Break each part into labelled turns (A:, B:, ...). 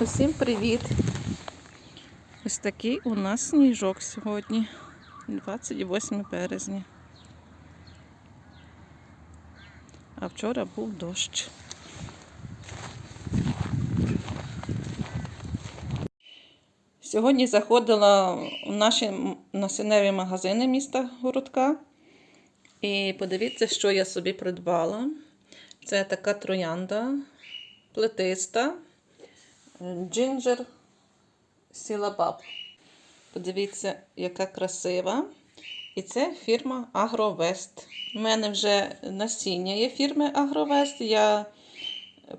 A: Усім привіт! Ось такий у нас сніжок сьогодні, 28 березня. А вчора був дощ. Сьогодні заходила в наші насінневі магазини міста Городка. І подивіться, що я собі придбала. Це така троянда плетиста. Джинджер Сілабаб. Подивіться, яка красива. І це фірма Агровест. У мене вже насіння є фірми Агровест. Я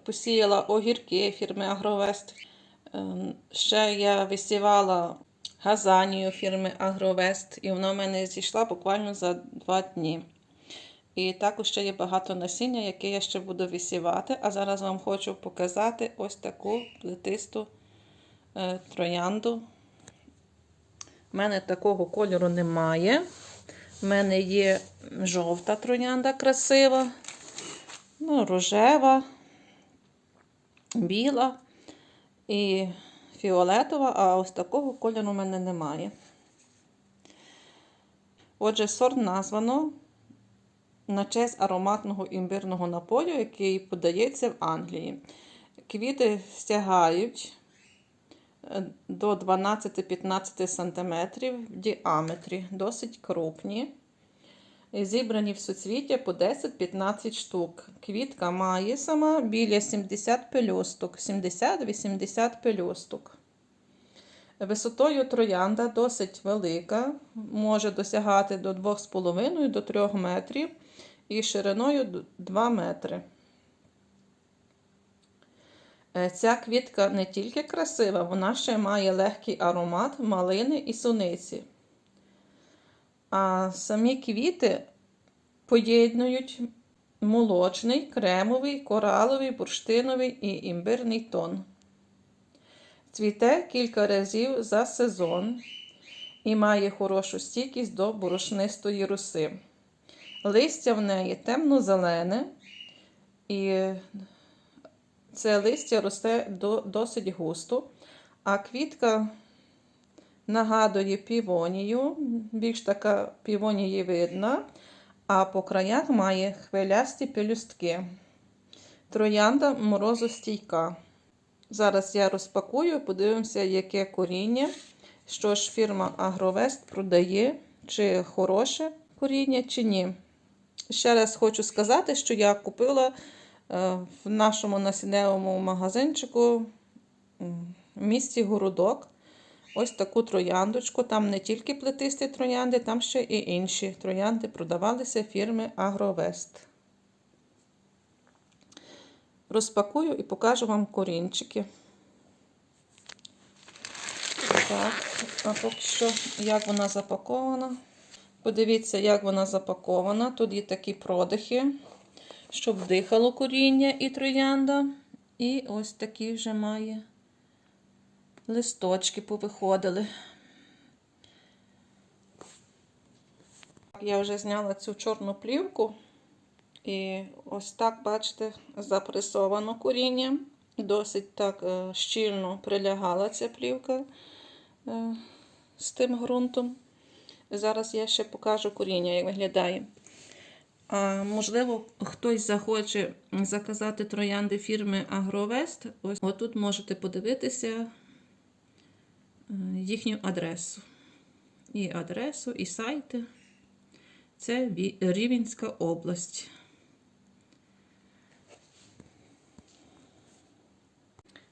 A: посіяла огірки фірми Агровест. Ем, Ще я висівала газанію фірми Агровест, і вона в мене зійшла буквально за два дні. І також ще є багато насіння, яке я ще буду висівати. А зараз вам хочу показати ось таку плетисту е, троянду. У мене такого кольору немає. У мене є жовта троянда красива, ну, рожева, біла і фіолетова, а ось такого кольору у мене немає. Отже, сорт названо на честь ароматного імбирного напою, який подається в Англії. Квіти стягають е, до 12-15 см в діаметрі, досить крупні. Зібрані в суцвіття по 10-15 штук. Квітка має сама біля 70 пелюсток, 70-80 пелюсток. Висотою троянда досить велика, може досягати до 2,5 до 3 метрів і шириною 2 метри. Е, Ця квітка не тільки красива, вона ще має легкий аромат малини і суниці. А самі квіти поєднують молочний, кремовий, кораловий, бурштиновий і імбирний тон. Цвіте кілька разів за сезон і має хорошу стійкість до борошнистої руси. Листя в неї темно-зелене, і це листя росте до, досить густо, а квітка нагадує півонію, більш така півонієвидна, а по краях має хвилясті пелюстки. Троянда морозостійка. Зараз я розпакую, подивимося, яке коріння. Що ж фірма Агровест продає, чи хороше коріння, чи ні. Ще раз хочу сказати, що я купила е, в нашому насінневому магазинчику в місті Городок ось таку трояндочку. Там не тільки плетисті троянди, там ще і інші троянди продавалися фірми Агровест. Розпакую і покажу вам корінчики. Так, а поки що, як вона запакована. Подивіться, як вона запакована. Тут є такі продихи, щоб дихало коріння і троянда. І ось такі вже має листочки повиходили. Я вже зняла цю чорну плівку. І ось так, бачите, запресовано коріння. Досить так е, щільно прилягала ця плівка е, з тим ґрунтом. Зараз я ще покажу коріння, як виглядає. А, можливо, хтось захоче заказати троянди фірми Агровест. Ось отут можете подивитися е, їхню адресу. І адресу, і сайти. Це Рівненська область.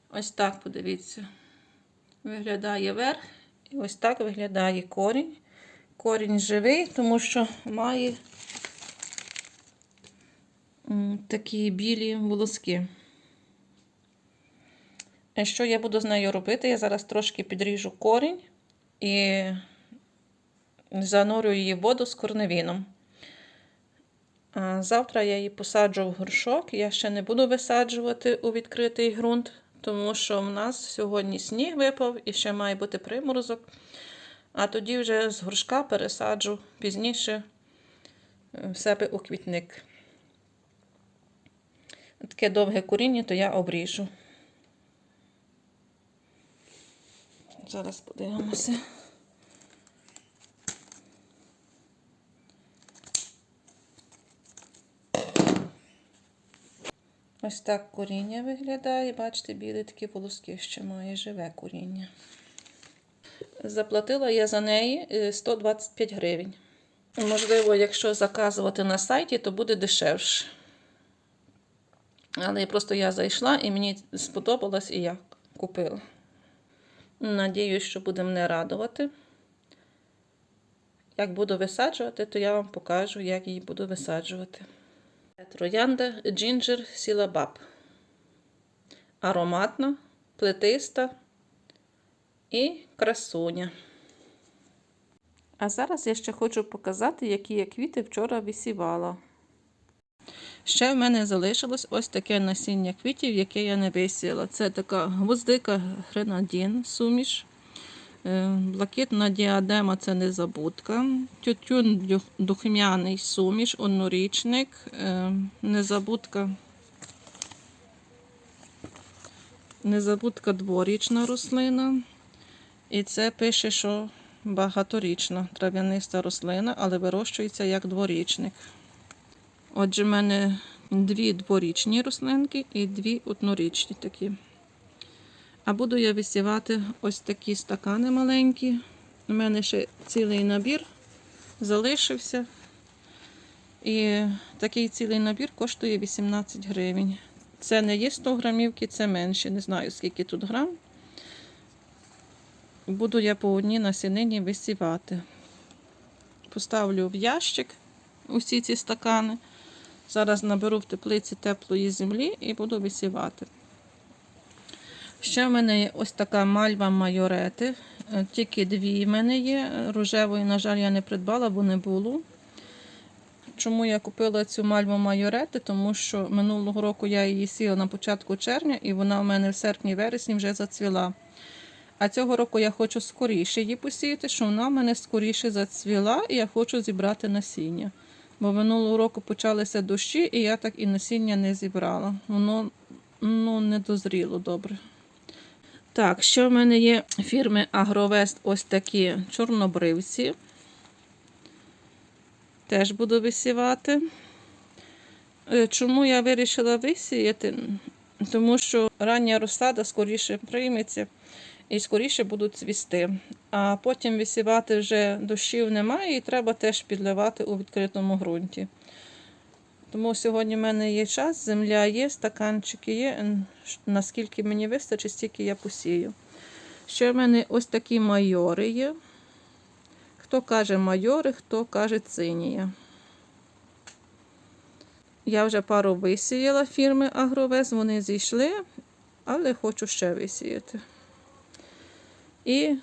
A: Ось так подивіться. Виглядає верх, і ось так виглядає корінь. Корінь живий, тому що має такі білі волоски. А Що я буду з нею робити? Я зараз трошки підріжу корінь і занурю її в воду з корневіном. А Завтра я її посаджу в горшок. Я ще не буду висаджувати у відкритий ґрунт, тому що в нас сьогодні сніг випав і ще має бути приморозок. А тоді вже з горшка пересаджу пізніше е, в себе у квітник. Таке довге коріння, то я обріжу. Зараз подивимося. Ось так коріння виглядає. Бачите, білі такі волоски ще має живе коріння. Заплатила я за неї е, 125 гривень. Можливо, якщо заказувати на сайті, то буде дешевше. Але просто я зайшла і мені сподобалось, і я купила. Надіюсь, що буде мене радувати. Як буду висаджувати, то я вам покажу, як її буду висаджувати. Троянда Ginger Сілабаб. Ароматна, плетиста і красуня. А зараз я ще хочу показати, які я квіти вчора висівала. Ще в мене залишилось ось таке насіння квітів, яке я не висіяла. Це така гвоздика гренадін, суміш. Е, Блакитна діадема це незабудка. Тютюн духмяний суміш, однорічник, е, незабудка. Незабудка дворічна рослина. І це пише, що багаторічна трав'яниста рослина, але вирощується як дворічник. Отже, в мене дві дворічні рослинки і дві однорічні такі. А буду я висівати ось такі стакани маленькі. У мене ще цілий набір залишився. І такий цілий набір коштує 18 гривень. Це не є 100 грамівки, це менше. Не знаю, скільки тут грам. Буду я по одній насінині висівати. Поставлю в ящик усі ці стакани. Зараз наберу в теплиці теплої землі і буду висівати. Ще в мене є ось така мальва майорети. Е, Тільки дві в мене є. Рожевої, на жаль, я не придбала, бо не було. Чому я купила цю мальву майорети? Тому що минулого року я її сіяла на початку червня, і вона в мене в серпні-вересні вже зацвіла. А цього року я хочу скоріше її посіяти, щоб вона в мене скоріше зацвіла, і я хочу зібрати насіння. Бо минулого року почалися дощі, і я так і насіння не зібрала. Воно ну, не дозріло добре. Так, ще в мене є фірми Агровест ось такі чорнобривці. Теж буду висівати. Е, Чому я вирішила висіяти? Тому що рання розсада скоріше прийметься і скоріше будуть цвісти. А потім висівати вже дощів немає, і треба теж підливати у відкритому ґрунті. Тому сьогодні в мене є час, земля є, стаканчики є. Наскільки мені вистачить, стільки я посію. Ще в мене ось такі майори є. Хто каже майори, хто каже цинія. Я вже пару висіяла фірми Агровес, вони зійшли, але хочу ще висіяти. І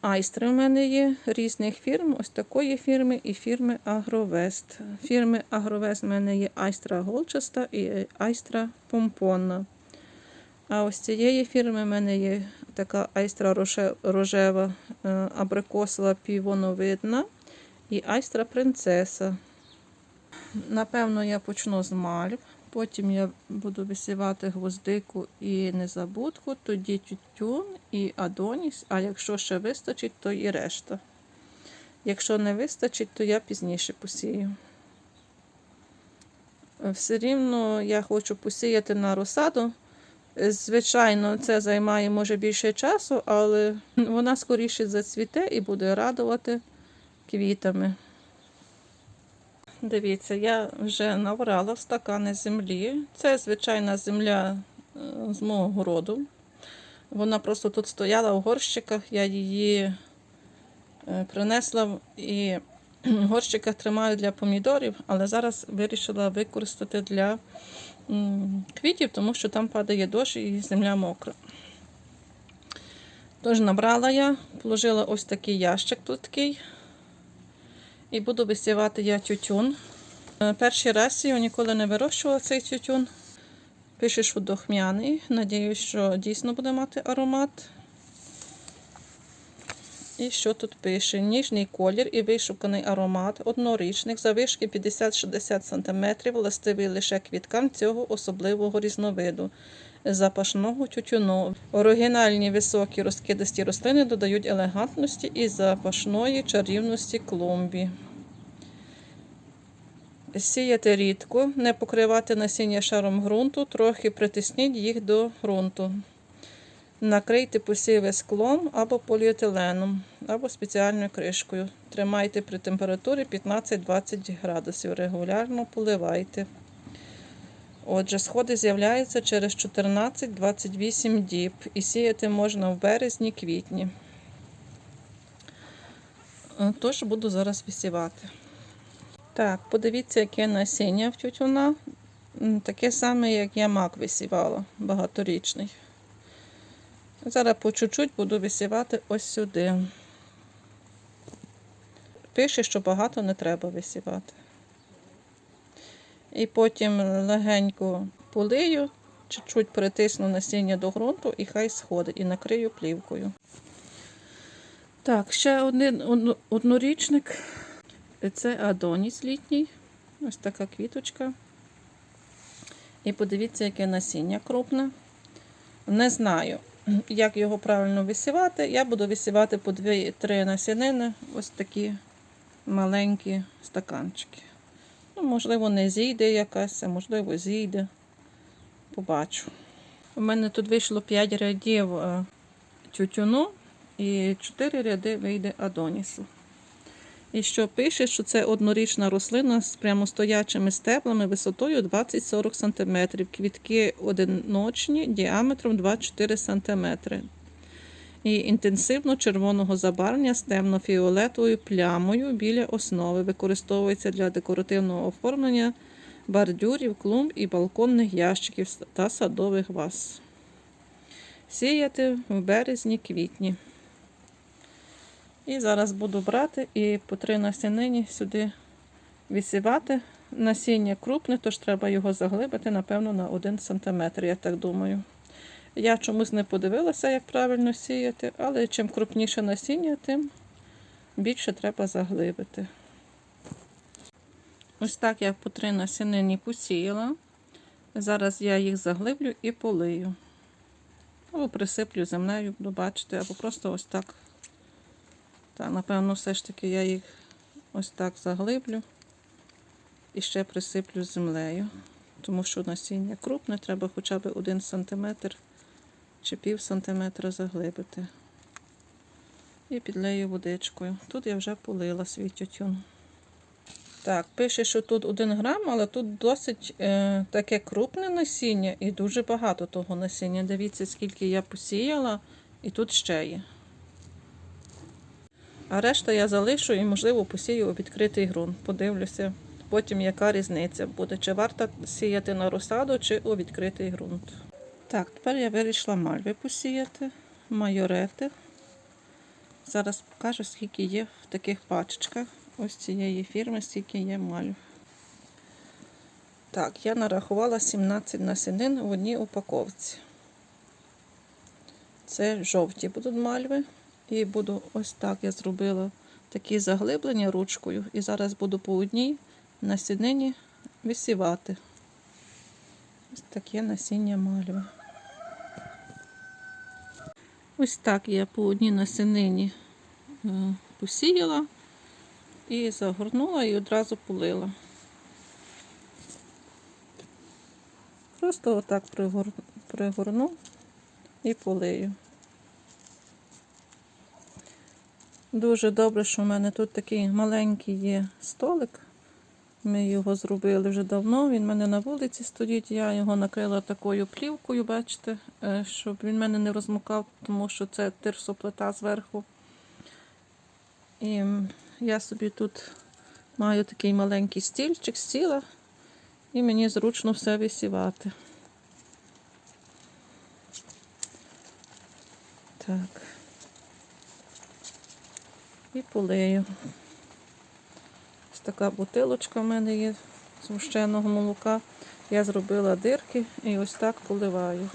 A: айстри в мене є різних фірм, ось такої фірми і фірми Агровест. Фірми Агровест в мене є айстра голчаста і айстра помпонна. А ось цієї фірми в мене є така айстра рожева, е, абрикосова півоновидна і айстра принцеса. Напевно, я почну з мальв. Потім я буду висівати гвоздику і незабудку, тоді тютюн і адоніс, а якщо ще вистачить, то і решта. Якщо не вистачить, то я пізніше посію. Все рівно я хочу посіяти на розсаду. Звичайно, це займає може більше часу, але вона скоріше зацвіте і буде радувати квітами. Дивіться, я вже набрала в стакани землі. Це звичайна земля е, з мого городу. Вона просто тут стояла в горщиках, я її е, принесла і в горщиках тримаю для помідорів, але зараз вирішила використати для квітів, тому що там падає дощ і земля мокра. Тож набрала я, положила ось такий ящик плиткий. І буду висівати я тютюн. Е, Перший раз я ніколи не вирощувала цей тютюн. Пише, що духмяний. Надіюсь, що дійсно буде мати аромат. І що тут пише? Ніжний колір і вишуканий аромат, однорічник, завишки 50-60 см, властивий лише квіткам цього особливого різновиду. Запашного тютюну. Оригінальні високі розкидисті рослини додають елегантності і запашної чарівності клумбі. Сіяти рідко, не покривати насіння шаром ґрунту, трохи притисніть їх до ґрунту. Накрийте посіви склом або поліетиленом, або спеціальною кришкою. Тримайте при температурі 15-20 градусів. Регулярно поливайте. Отже, сходи з'являються через 14-28 діб і сіяти можна в березні-квітні. Е, Тож буду зараз висівати. Так, подивіться, яке насіння в тютюна. Таке саме, як я мак висівала, багаторічний. Зараз по чуть-чуть буду висівати ось сюди. Пише, що багато не треба висівати. І потім легенько полию, чуть-чуть притисну насіння до ґрунту і хай сходить, і накрию плівкою. Так, ще один однорічник. Це Адоніс літній. Ось така квіточка. І подивіться, яке насіння крупне. Не знаю, як його правильно висівати. Я буду висівати по 2-3 насінини, ось такі маленькі стаканчики. Можливо, не зійде якась, а можливо, зійде. Побачу. У мене тут вийшло 5 рядів е, тютюну і 4 ряди вийде адонісу. І що пише, що це однорічна рослина з прямостоячими стеблами висотою 20-40 см. Квітки одиночні діаметром 2-4 см. І інтенсивно червоного забарвлення з темно-фіолетовою плямою біля основи. Використовується для декоративного оформлення бордюрів, клумб і балконних ящиків та садових ваз. Сіяти в березні-квітні. І зараз буду брати і по три насінині сюди висівати. Насіння крупне, тож треба його заглибити, напевно, на 1 см, я так думаю. Я чомусь не подивилася, як правильно сіяти, але чим крупніше насіння, тим більше треба заглибити. Ось так я по три насінині посіяла. Зараз я їх заглиблю і полию. Або присиплю землею, буду або просто ось так. Так, напевно, все ж таки я їх ось так заглиблю і ще присиплю землею, тому що насіння крупне, треба хоча б 1 см чи пів сантиметра заглибити. І підлею водичкою. Тут я вже полила свій тютюн. Так, пише, що тут 1 грам, але тут досить е, таке крупне насіння і дуже багато того насіння. Дивіться, скільки я посіяла, і тут ще є. А решта я залишу і, можливо, посію у відкритий ґрунт. Подивлюся, потім яка різниця буде, чи варто сіяти на розсаду, чи у відкритий ґрунт. Так, тепер я вирішила мальви посіяти, майорети. Зараз покажу, скільки є в таких пачечках. Ось цієї фірми, скільки є мальв. Так, я нарахувала 17 насінин в одній упаковці. Це жовті будуть мальви. І буду ось так я зробила такі заглиблення ручкою. І зараз буду по одній насінині висівати. Ось таке насіння мальви. Ось так я по одній насінині е, посіяла і загорнула і одразу полила. Просто отак пригорну і полию. Дуже добре, що в мене тут такий маленький є столик. Ми його зробили вже давно. Він в мене на вулиці стоїть. Я його накрила такою плівкою, бачите, е, щоб він мене не розмокав, тому що це тирсоплита зверху. І я собі тут маю такий маленький стільчик, стіла, і мені зручно все висівати. Так і полию. Така бутилочка в мене є згущеного молока. Я зробила дирки і ось так поливаю.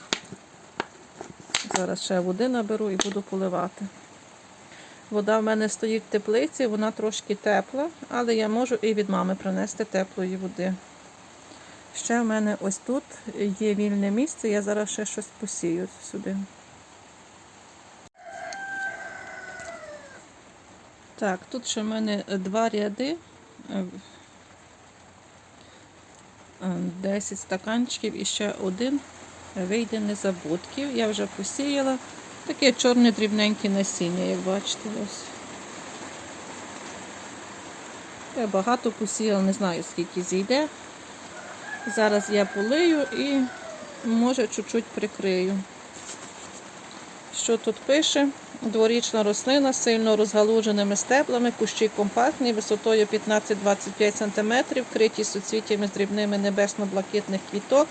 A: Зараз ще води наберу і буду поливати. Вода в мене стоїть в теплиці, вона трошки тепла, але я можу і від мами принести теплої води. Ще в мене ось тут є вільне місце, я зараз ще щось посію сюди. Так, тут ще в мене два ряди. Е, е, 10 стаканчиків і ще один вийде незабудків. Я вже посіяла. Таке чорне дрібненьке насіння, як бачите. ось. Я багато посіяла, не знаю скільки зійде. Зараз я полию і може чуть-чуть прикрию. Що тут пише? Дворічна рослина з сильно розгалуженими стеблами, кущі компактні, висотою 15-25 см, вкриті суцвіттями з дрібними небесно-блакитних квіток,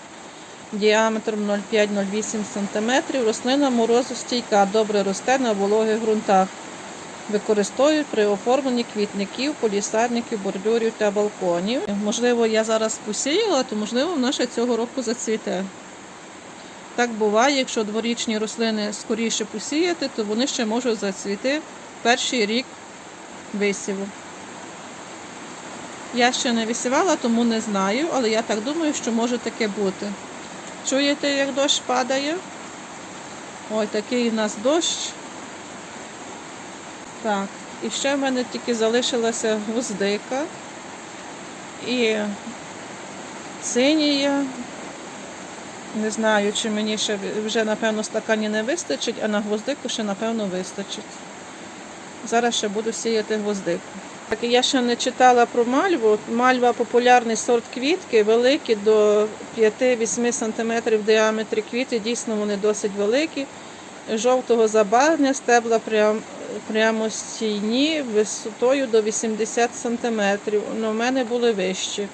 A: діаметром 0,5-0,8 см. Рослина морозостійка, добре росте на вологих ґрунтах. Використовують при оформленні квітників, полісадників, бордюрів та балконів. Можливо, я зараз посіяла, то можливо вона ще цього року зацвіте. Так буває, якщо дворічні рослини скоріше посіяти, то вони ще можуть зацвіти перший рік висіву. Я ще не висівала, тому не знаю, але я так думаю, що може таке бути. Чуєте, як дощ падає? Ой, такий у нас дощ. Так, і ще в мене тільки залишилася гвоздика і синія. Не знаю, чи мені ще вже, напевно, стакані не вистачить, а на гвоздику ще, напевно, вистачить. Зараз ще буду сіяти гвоздику. Так, я ще не читала про мальву. Мальва популярний сорт квітки, великі до 5-8 см в діаметрі квіти. Дійсно, вони досить великі. Жовтого забарвлення, стебла прям, прямостійні, висотою до 80 см. Ну, в мене були вищі.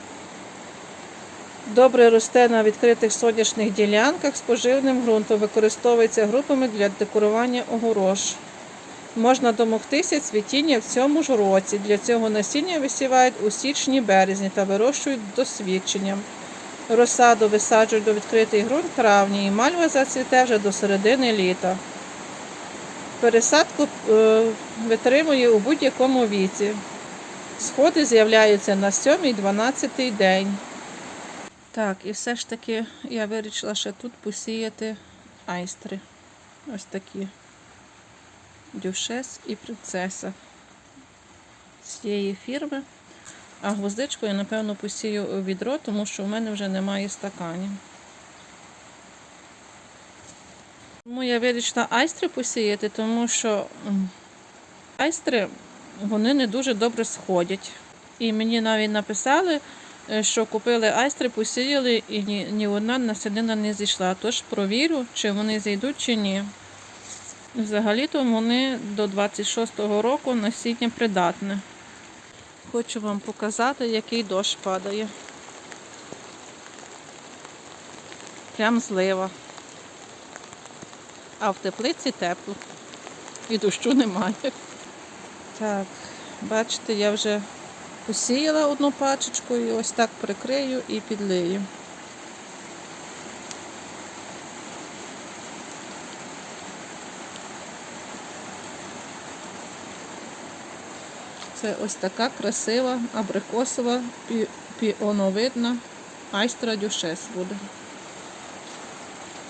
A: Добре росте на відкритих сонячних ділянках з поживним ґрунтом, використовується групами для декорування огорож. Можна домогтися цвітіння в цьому ж році. Для цього насіння висівають у січні-березні та вирощують досвідченням. Розсаду висаджують до відкритий ґрунт в травні і мальва зацвіте вже до середини літа. Пересадку е, витримує у будь-якому віці. Сходи з'являються на 7-12 день. Так, і все ж таки я вирішила ще тут посіяти айстри. Ось такі. Дюшес і принцеса з цієї фірми. А гвоздичку я, напевно, посію у відро, тому що в мене вже немає стаканів. Тому я вирішила айстри посіяти, тому що айстри вони не дуже добре сходять. І мені навіть написали, що купили айстри, посіяли і ні, ні одна насінина не зійшла. Тож провірю, чи вони зійдуть, чи ні. Взагалі-то вони до 26-го року насіння придатне. Хочу вам показати, який дощ падає. Прям злива. А в теплиці тепло. І дощу немає. Так, бачите, я вже посіяла одну пачечку і ось так прикрию і підлию. Це ось така красива абрикосова пі- піоновидна айстра дюшес буде.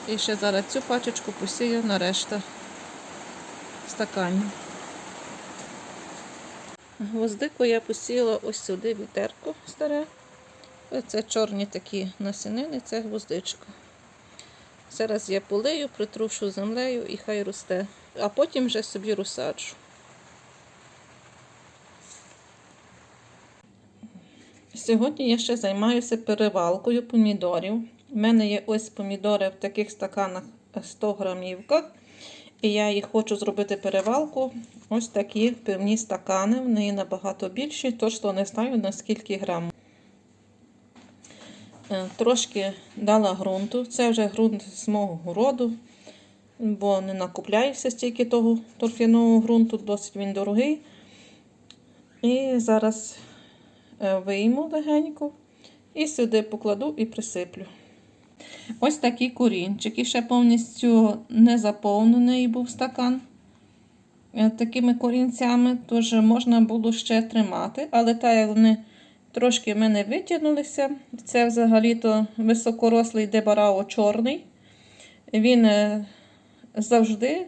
A: І ще зараз цю пачечку посію на решта стаканів. Гвоздику я посіяла ось сюди вітерко старе. Це чорні такі насінини, це гвоздичка. Зараз я полию, притрушу землею і хай росте, а потім вже собі розсаджу. Сьогодні я ще займаюся перевалкою помідорів. У мене є ось помідори в таких стаканах 100 грамівках. І я їх хочу зробити перевалку. Ось такі пивні стакани. В неї набагато більші, точно не знаю на скільки грам. Е, Трошки дала ґрунту. Це вже ґрунт з мого городу, бо не накупляюся стільки того торфяного ґрунту, досить він дорогий. І зараз е, вийму легенько і сюди покладу і присиплю. Ось такі корінчики, ще повністю не заповнений був стакан. е, такими корінцями, тож можна було ще тримати, але так як вони трошки в мене витягнулися, це взагалі-то високорослий дебарао чорний. Він е, завжди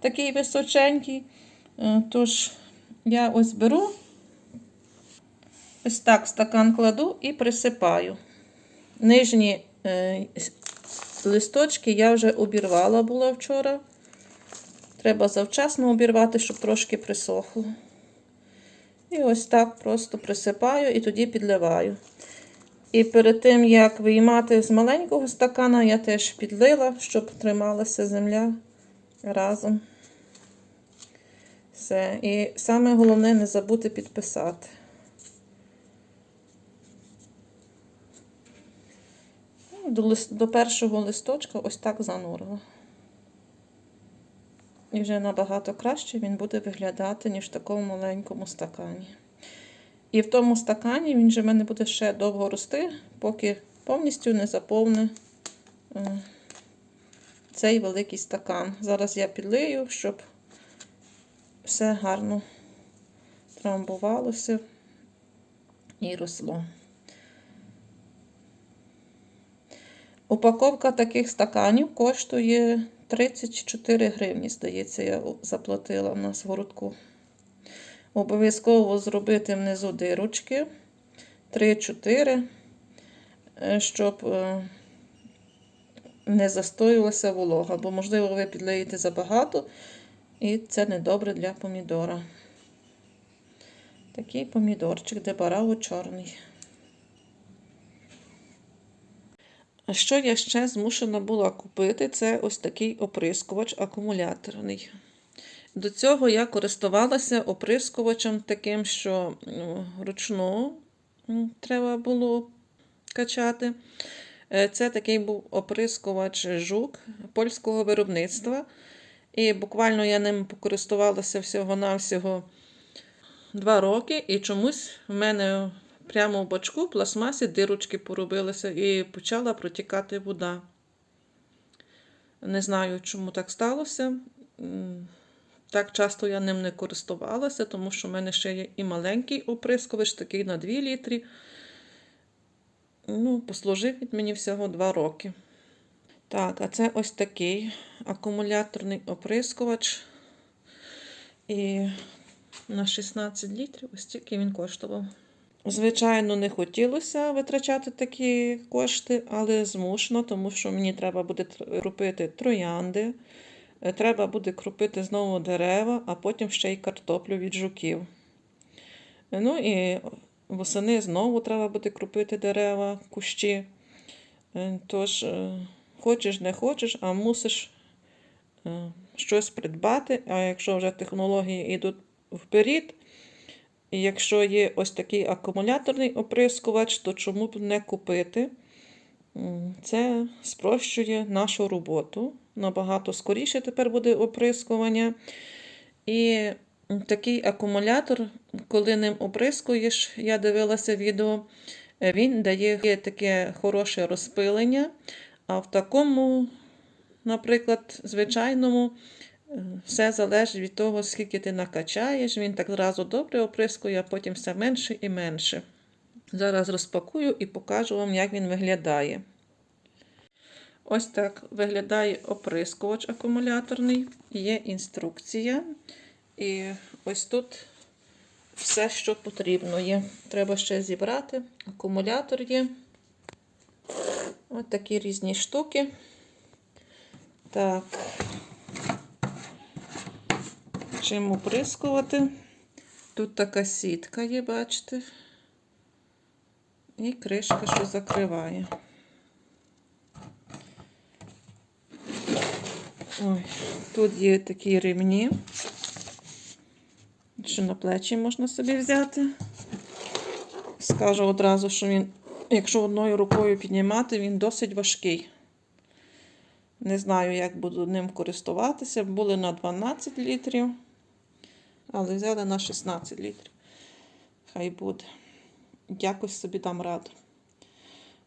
A: такий височенький. Е, Тож я ось беру, ось так стакан кладу і присипаю. Нижні листочки я вже обірвала була вчора. Треба завчасно обірвати, щоб трошки присохло. І ось так просто присипаю і тоді підливаю. І перед тим, як виймати з маленького стакана, я теж підлила, щоб трималася земля разом. Все. І саме головне не забути підписати. До, до першого листочка ось так занурила. І вже набагато краще він буде виглядати, ніж в такому маленькому стакані. І в тому стакані він же в мене буде ще довго рости, поки повністю не заповне е, цей великий стакан. Зараз я підлию, щоб все гарно трамбувалося і росло. Упаковка таких стаканів коштує 34 гривні, здається, я заплатила в нас в городку. Обов'язково зробити внизу дирочки 3-4, е, щоб е, не застоювалася волога, бо, можливо, ви підлиєте забагато, і це недобре для помідора. Такий помідорчик, де бараво чорний. А що я ще змушена була купити, це ось такий оприскувач акумуляторний. До цього я користувалася оприскувачем таким, що ну, ручну треба було качати. Е, Це такий був оприскувач жук польського виробництва. І буквально я ним покористувалася всього-навсього два роки, і чомусь в мене прямо в бачку в пластмасі дирочки поробилися і почала протікати вода. Не знаю, чому так сталося. Так часто я ним не користувалася, тому що в мене ще є і маленький оприскувач, такий на 2 літрі. Ну, послужив від мені всього 2 роки. Так, а це ось такий акумуляторний оприскувач. І на 16 літрів ось тільки він коштував. Звичайно, не хотілося витрачати такі кошти, але змушено, тому що мені треба буде крупити троянди, е, треба буде крупити знову дерева, а потім ще й картоплю від жуків. Ну і восени знову треба буде крупити дерева, кущі. Е, Тож, е, хочеш, не хочеш, а мусиш щось придбати. А якщо вже технології йдуть вперед, і якщо є ось такий акумуляторний оприскувач, то чому б не купити? Це спрощує нашу роботу. Набагато скоріше тепер буде оприскування. І такий акумулятор, коли ним оприскуєш, я дивилася відео, він дає таке хороше розпилення. А в такому, наприклад, звичайному, все залежить від того, скільки ти накачаєш. Він так зразу добре оприскує, а потім все менше і менше. Зараз розпакую і покажу вам, як він виглядає. Ось так виглядає оприскувач акумуляторний. Є інструкція. І ось тут все, що потрібно є. Треба ще зібрати. Акумулятор є. Ось такі різні штуки. Так. Чим оприскувати? Тут така сітка є, бачите? І кришка, що закриває. Ой, тут є такі ремні, що на плечі можна собі взяти. Скажу одразу, що він, якщо одною рукою піднімати, він досить важкий. Не знаю, як буду ним користуватися. Були на 12 літрів, але взяли на 16 літрів. Хай буде. Якось собі дам раду.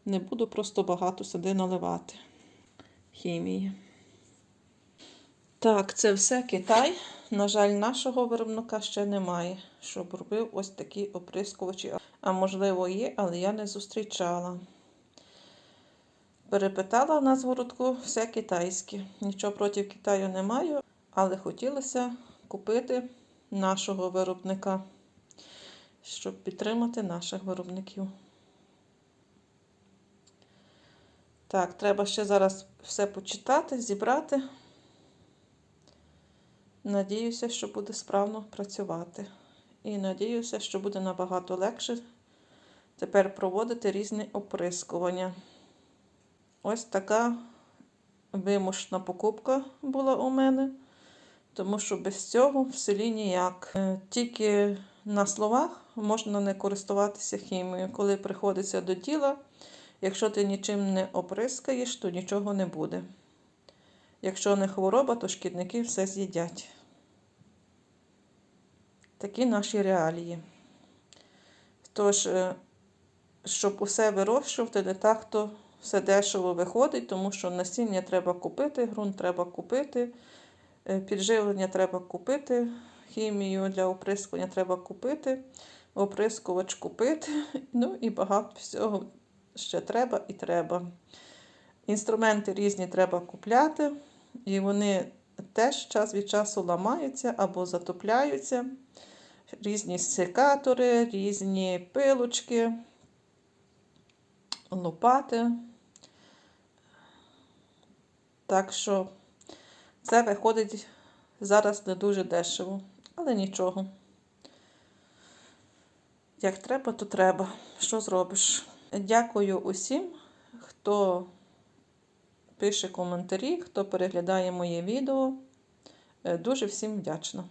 A: Не буду просто багато сюди наливати хімії. Так, це все Китай. На жаль, нашого виробника ще немає, щоб робив ось такі оприскувачі. А можливо, є, але я не зустрічала. Перепитала в нас городку все китайське. Нічого проти Китаю не маю, але хотілося купити нашого виробника, щоб підтримати наших виробників. Так, треба ще зараз все почитати, зібрати. Надіюся, що буде справно працювати. І надіюся, що буде набагато легше тепер проводити різні оприскування. Ось така вимушена покупка була у мене, тому що без цього в селі ніяк. Е, Тільки на словах можна не користуватися хімією. Коли приходиться до діла, якщо ти нічим не оприскаєш, то нічого не буде. Якщо не хвороба, то шкідники все з'їдять. Такі наші реалії. Тож, е, щоб усе вирощувати, не так то все дешево виходить, тому що насіння треба купити, ґрунт треба купити, підживлення треба купити, хімію для оприскування треба купити, оприскувач купити, ну і багато всього ще треба і треба. Інструменти різні треба купляти, і вони теж час від часу ламаються або затопляються. Різні секатори, різні пилочки, лопати. Так що це виходить зараз не дуже дешево, але нічого. Як треба, то треба. Що зробиш? Дякую усім, хто пише коментарі, хто переглядає моє відео. Е, Дуже всім вдячна.